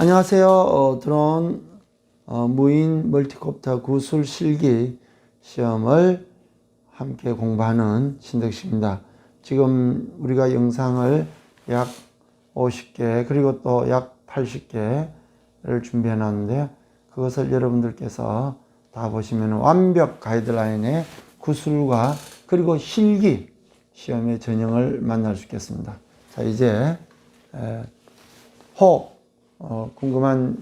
안녕하세요. 어, 드론 어, 무인 멀티콥터 구술 실기 시험을 함께 공부하는 신덕식입니다. 지금 우리가 영상을 약 50개 그리고 또 약 80개를 준비해 놨는데 그것을 여러분들께서 다 보시면 완벽 가이드라인의 구술과 그리고 실기 시험의 전형을 만날 수 있겠습니다. 자 이제 에, 호 어, 궁금한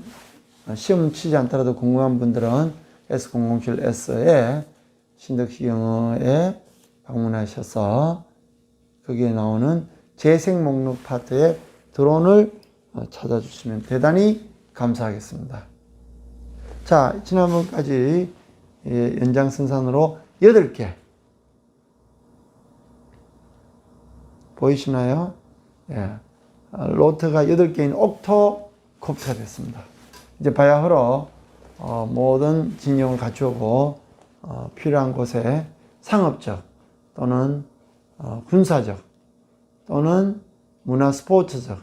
어, 시험 치지 않더라도 궁금한 분들은 S007S에 신덕시 영어에 방문하셔서 거기에 나오는 재생 목록 파트에 드론을 어, 찾아주시면 대단히 감사하겠습니다. 자, 지난번까지 예, 연장선상으로 8개 보이시나요? 예. 어, 로트가 8개인 옥토 콥트가 됐습니다. 이제 바야흐로 어, 모든 진영을 갖추고 어, 필요한 곳에 상업적 또는 어, 군사적 또는 문화 스포츠적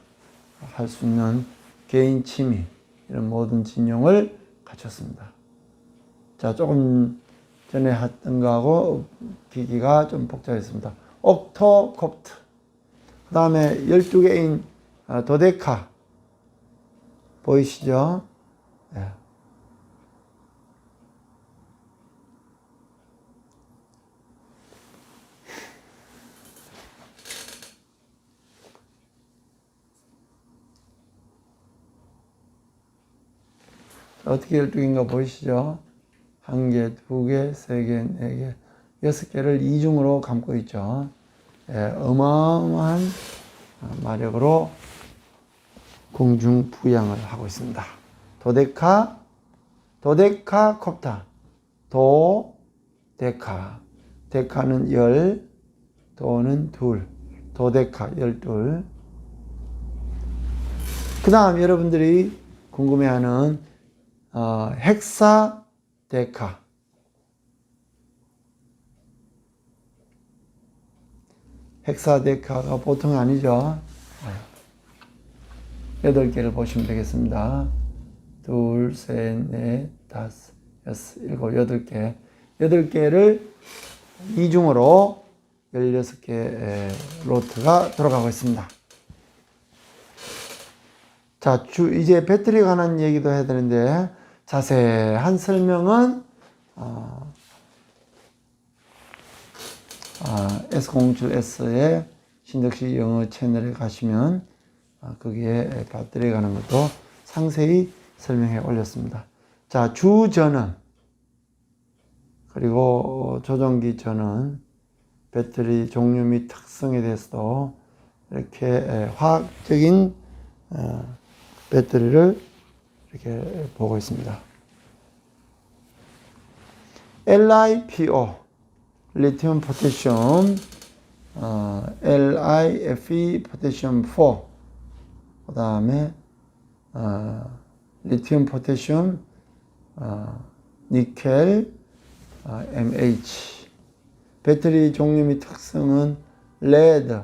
할 수 있는 개인 취미 이런 모든 진영을 갖췄습니다. 자 조금 전에 했던 거하고 기기가 좀 복잡했습니다. 옥토 콥트 그 다음에 12개인 어, 도데카 보이시죠? 예. 어떻게 12개인가 보이시죠? 한 개, 두 개, 세 개, 네 개, 여섯 개를 이중으로 감고 있죠. 예, 어마어마한 마력으로 공중 부양을 하고 있습니다. 도데카, 도데카 콥타, 도, 데카. 데카는 열, 도는 둘, 도데카 열둘. 그 다음 여러분들이 궁금해하는 어, 헥사 데카. 헥사 데카가 보통 아니죠. 여덟 개를 보시면 되겠습니다. 둘, 셋, 넷, 다섯, 여섯, 일곱, 여덟 개. 여덟 개를 이중으로 16개 로트가 돌아가고 있습니다. 자, 주, 이제 배터리 관한 얘기도 해야 되는데, 자세한 설명은, 어, 아, S07S의 신덕시 영어 채널에 가시면 아, 거기에 배터리 가는 것도 상세히 설명해 올렸습니다. 자, 주전원 그리고 조종기 전원 배터리 종류 및 특성에 대해서도 이렇게 화학적인 어, 배터리를 이렇게 보고 있습니다. LiPo 리튬 포테슘 어, LiFe 포테슘 4 그 다음에 어, 리튬 포테슘 어, 니켈 어, MH 배터리 종류 및 특성은 레드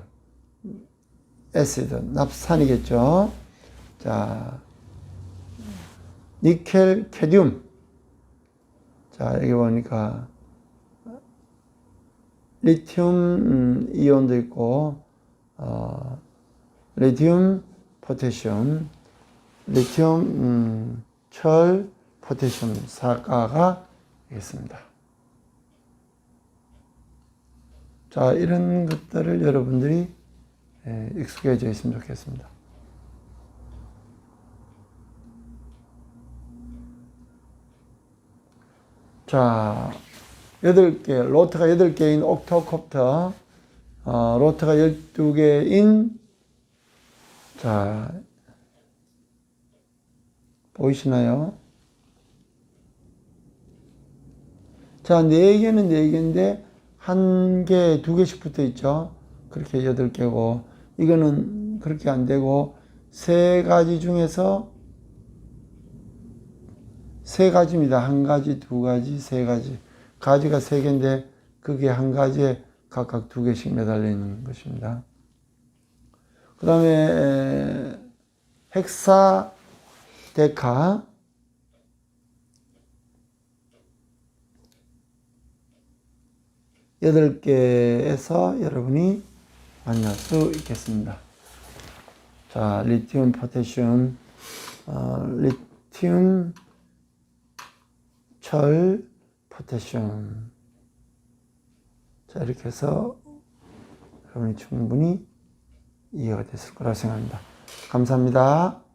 에시드 납산이겠죠. 자 니켈 캐듐 자 여기 보니까 리튬 음, 이온도 있고 어, 리튬 포테슘, 리튬, 음, 철, 포테슘 사가가 있습니다. 자, 이런 것들을 여러분들이 예, 익숙해져 있으면 좋겠습니다. 자, 8개, 로트가 8개인 옥토콥터, 어, 로트가 12개인 자, 보이시나요? 자, 네 개는 네 개인데, 한 개, 두 개씩 붙어 있죠? 그렇게 여덟 개고, 이거는 그렇게 안 되고, 세 가지 중에서 세 가지입니다. 한 가지, 두 가지, 세 가지. 가지가 세 개인데, 그게 한 가지에 각각 두 개씩 매달려 있는 것입니다. 그 다음에 헥사 데카 여덟 개에서 여러분이 만날 수 있겠습니다. 자, 리튬, 포테슘, 어, 리튬, 철, 포테슘. 자, 이렇게 해서 여러분이 충분히 이해가 됐을 거라 생각합니다. 감사합니다.